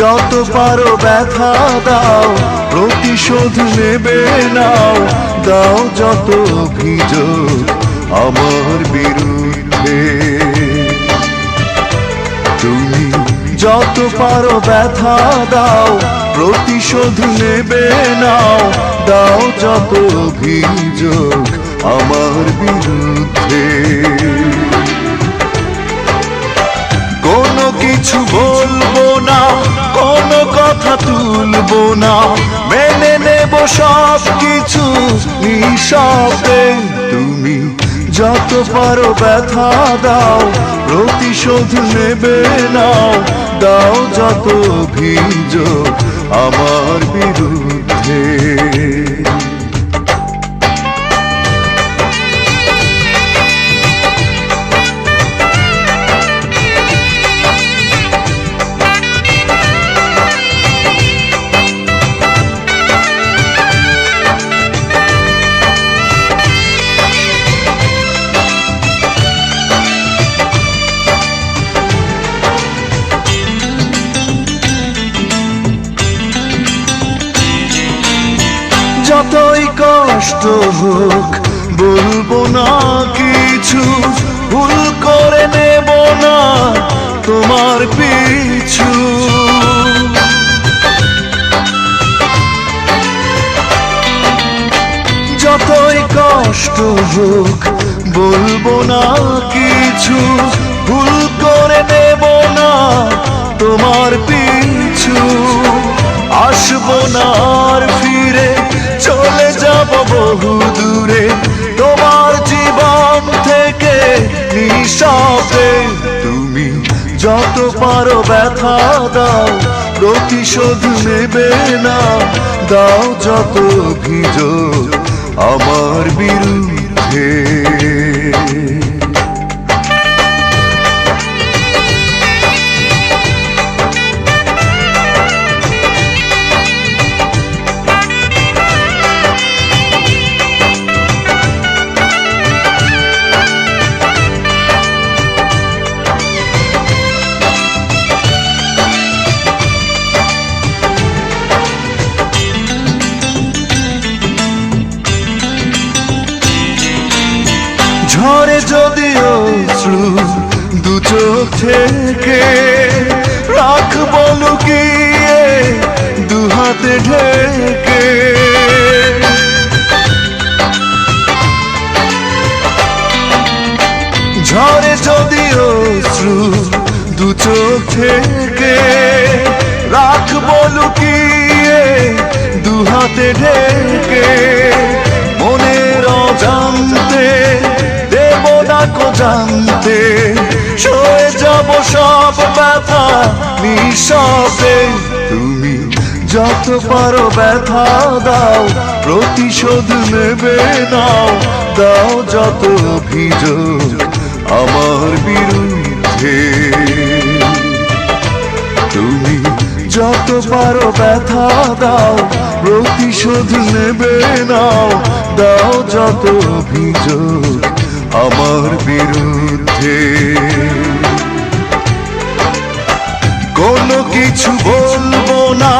যত পারো ব্যথা দাও, প্রতিশোধ নেবে নাও, দাও যত অভিযোগ আমার বিরুদ্ধে। তুমি যত পারো ব্যথা দাও, প্রতিশোধ নেবে নাও, দাও যত অভিযোগ আমার বিরুদ্ধে। কোনো কিছু বলব না না। মেনে নেব সব কিছু নিঃশব্দে। তুমি যত পারো ব্যথা দাও, প্রতিশোধ নেবে নাও। দাও যত অভিযোগ আমার বিরুদ্ধে। যতই কষ্ট হোক, বলব না কিছু, ভুল করে নেব না তোমার পিছু। যতই কষ্ট হোক, বলব না কিছু, ভুল করে নেব না তোমার পিছু। আসব না বহু দূরে তোমার জীবন থেকে নিঃশব্দে। তুমি যত পারো ব্যথা দাও, প্রতিশোধ নেবে না। দাও যত অভিযোগ, আমার বিরুদ্ধে। ঝরে যদি অশ্রু দু চোখ থেকে রাখব দু হাতে ঢেকে। ঝরে যদি অশ্রু দু থেকে দেব না কো জানতে। সয়ে যাব সব ব্যথা নিঃশব্দে। তুমি যত পারো ব্যথা দাও, প্রতিশোধ নেবে নাও। দাও যত অভিযোগ আমার বিরুদ্ধে। তুমি যত পারো ব্যথা দাও, প্রতিশোধ নেবে নাও। দাও যত অভিযোগ আমার বিরুদ্ধে। কোনো কিছু বলব না,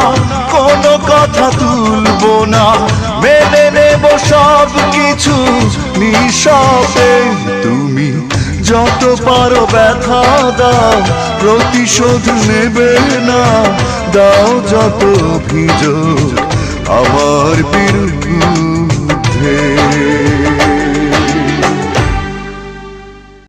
কোনো কথা তুলবো না। মেনে নেব সব কিছু নিঃশব্দে। তুমি যত পারো ব্যথা দাও, প্রতিশোধ নেবে না। দাও যত অভিযোগ আমার বিরুদ্ধে।